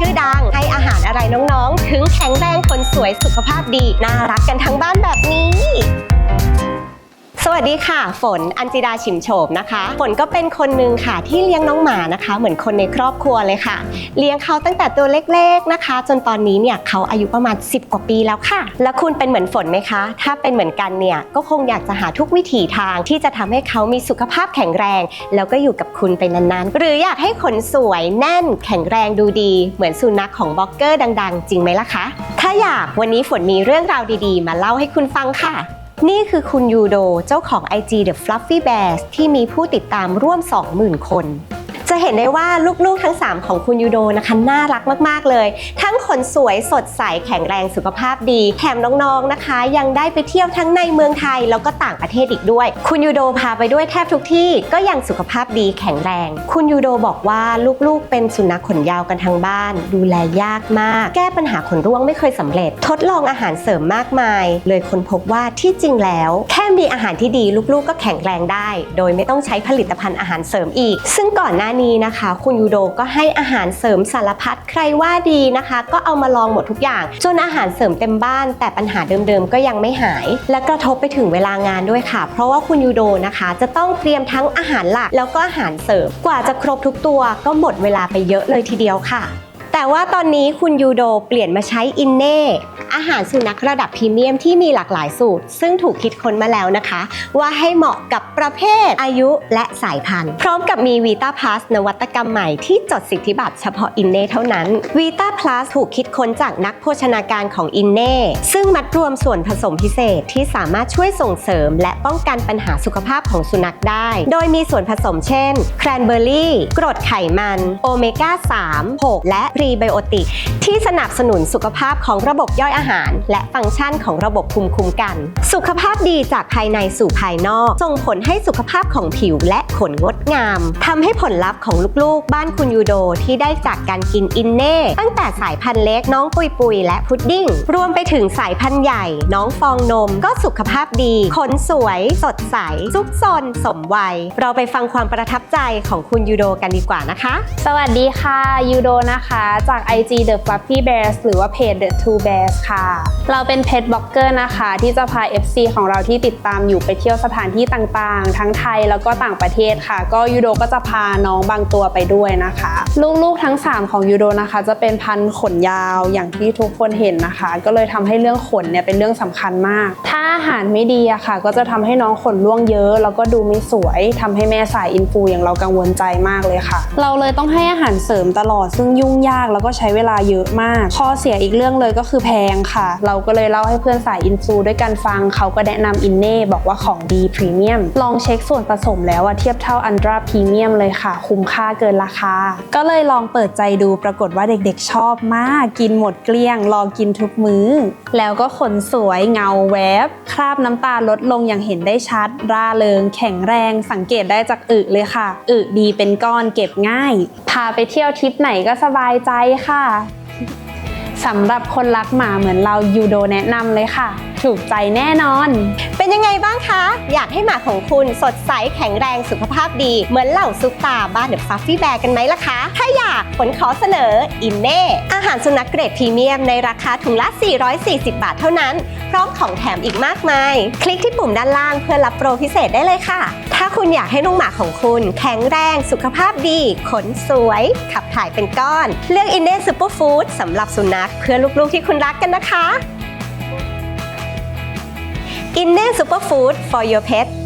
ชื่อดัง ให้อาหารอะไรน้องๆ ถึงแข็งแรงคนสวยสุขภาพดี น่ารักกันทั้งบ้านแบบนี้ วัสดีค่ะ ฝนอัญจิดาฉิมโฉบนะคะ ฝนก็เป็นคนหนึ่งค่ะที่เลี้ยงน้องหมานะคะ เหมือนคนในครอบครัวเลยค่ะ เลี้ยงเขาตั้งแต่ตัวเล็กๆนะคะ จนตอนนี้เนี่ยเขาอายุประมาณ 10 กว่าปีแล้วค่ะ แล้วคุณเป็นเหมือนฝนไหมคะ ถ้าเป็นเหมือนกันเนี่ยก็คงอยากจะหาทุกวิถีทางที่จะทำให้เขามีสุขภาพแข็งแรง แล้วก็อยู่กับคุณไปนานๆ หรืออยากให้ขนสวยแน่นแข็งแรงดูดี เหมือนสุนัขของบล็อกเกอร์ดัง ๆ จริงไหมล่ะคะ ถ้าอยากวันนี้ฝนมีเรื่องราวดีๆ มาเล่าให้คุณฟังค่ะ นี่คือคุณยูโดเจ้าของ IG The Fluffy Bears ที่มีผู้ติดตามร่วม 20,000 คน จะเห็นได้ว่าลูกๆทั้ง 3 ของคุณยูโดนะคะน่ารักมากๆเลย ทั้งขนสวยสดใสแข็งแรงสุขภาพดี แถมน้องๆนะคะ ยังได้ไปเที่ยวทั้งในเมืองไทยแล้วก็ต่างประเทศอีกด้วย คุณยูโดพาไปด้วยแทบทุกที่ก็ยังสุขภาพดีแข็งแรง คุณยูโดบอกว่าลูกๆ เป็นสุนัขขนยาวกันทั้งบ้าน ดูแลยากมาก แก้ปัญหาขนร่วงไม่เคยสำเร็จ ทดลองอาหารเสริมมากมาย เลยค้นพบว่าที่จริงแล้ว แค่มีอาหารที่ดีลูกๆ ก็แข็งแรงได้ โดยไม่ต้องใช้ผลิตภัณฑ์อาหารเสริมอีก ซึ่งก่อนหน้านี้นะคะ คุณยูโดก็ให้อาหารเสริมสารพัดใครว่าดีนะคะ ก็เอามาลองหมดทุกอย่างจนอาหารเสริมเต็มบ้าน แต่ปัญหาเดิมๆก็ยังไม่หาย และกระทบไปถึงเวลางานด้วยค่ะ เพราะว่าคุณยูโดนะคะ จะต้องเตรียมทั้งอาหารหลักแล้วก็อาหารเสริมกว่าจะครบทุกตัวก็หมดเวลาไปเยอะเลยทีเดียวค่ะ แต่ว่าตอนนี้คุณยูโดเปลี่ยนมาใช้อินเน่อาหารสุนัขระดับพรีเมียมที่มีหลากหลายสูตร ซึ่งถูกคิดค้นมาแล้วนะคะ ว่าให้เหมาะกับประเภทอายุและสายพันธุ์ พร้อมกับมีวีตาพลัสนวัตกรรมใหม่ที่จดสิทธิบัตรเฉพาะอินเน่เท่านั้นวีตาพลัสถูกคิดค้นจากนักโภชนาการของอินเน่ซึ่งมัดรวมส่วนผสมพิเศษที่สามารถช่วยส่งเสริม และป้องกันปัญหาสุขภาพของสุนัขได้ โดยมีส่วนผสมเช่น แครนเบอร์รี่ กรดไขมัน โอเมก้า 3 6 และรีไบโอติก ที่สนับสนุนสุขภาพของระบบย่อยอาหาร และฟังก์ชันของระบบภูมิคุ้มกัน สุขภาพดีจากภายในสู่ภายนอก ส่งผลให้สุขภาพของผิวและขนงดงามทำให้ผลลัพธ์ของลูกๆ บ้านคุณยูโดที่ได้จากการกินอินเน่ตั้งแต่สายพันธุ์เล็กน้องปุยปุยและพุดดิ้ง รวมไปถึงสายพันธุ์ใหญ่ น้องฟองนมก็สุขภาพดี ขนสวย สดใสซุกซนสมวัย เราไปฟังความประทับใจของคุณยูโดกันดีกว่านะคะ สวัสดีค่ะยูโดนะคะจาก IG The Fluffy Bears หรือว่าเพจ The Two Bears ค่ะ เราเป็นเพจบล็อกเกอร์นะคะ ที่จะพา FC ของเราที่ติดตามอยู่ไปเที่ยวสถานที่ต่างๆ ทั้งไทยแล้วก็ต่างประเทศค่ะ ก็ยูโดก็จะพาน้องบางตัวไปด้วยนะคะ ลูกๆทั้ง 3 ของยูโดนะคะ จะเป็นพันขนยาวอย่างที่ทุกคนเห็นนะคะ ก็เลยทำให้เรื่องขนเนี่ยเป็นเรื่องสำคัญมาก ถ้าอาหารไม่ดีอะค่ะ ก็จะทำให้น้องขนร่วงเยอะ แล้วก็ดูไม่สวยทำให้แม่สายอินฟูอย่างเรากังวลใจมากเลยค่ะ เราเลยต้องให้อาหารเสริมตลอดซึ่งยุ่งยากแล้วก็ใช้เวลาเยอะมาก ข้อเสียอีกเรื่องเลยก็คือแพงค่ะ เราก็เลยเล่าให้เพื่อนสายอินฟูด้วยกันฟังเขาก็แนะนำอินเน่บอกว่าของดีพรีเมียมลองเช็คส่วนผสมแล้วอะเทียบเท่าอันตราพรีเมียมเลยค่ะ คุ้มค่าเกินราคา ก็เลยลองเปิดใจดูปรากฏว่าเด็กๆชอบมาก กินหมดเกลี้ยง รอกินทุกมื้อ แล้วก็ขนสวยเงาแวบ คราบน้ำตาลดลงอย่างเห็นได้ชัด ร่าเริง แข็งแรงสังเกตได้จากอึเลยค่ะ อึดีเป็นก้อนเก็บง่าย พาไปเที่ยวทริปไหนก็สบายใจค่ะสำหรับคนรักหมาเหมือนเรายูโดแนะนำเลยค่ะ ถูกใจแน่นอน เป็นยังไงบ้างคะ อยากให้หมาของคุณสดใสแข็งแรงสุขภาพดี เหมือนเหล่าซุปตาบ้านเดอะฟัฟฟี่แบร์กันไหมล่ะคะ ถ้าอยากผลขอเสนออินเน่อาหารสุนัขเกรดพรีเมียมในราคาถุงละ 440 บาทเท่านั้น พร้อมของแถมอีกมากมาย คลิกที่ปุ่มด้านล่างเพื่อรับโปรพิเศษได้เลยค่ะ ถ้าคุณอยากให้น้องหมาของคุณ แข็งแรงสุขภาพดี ขนสวย ขับถ่ายเป็นก้อน เลือกอินเน่ซูเปอร์ฟู้ดสำหรับสุนัขเพื่อลูกๆที่คุณรักกันนะคะ Inner Superfood for your pet.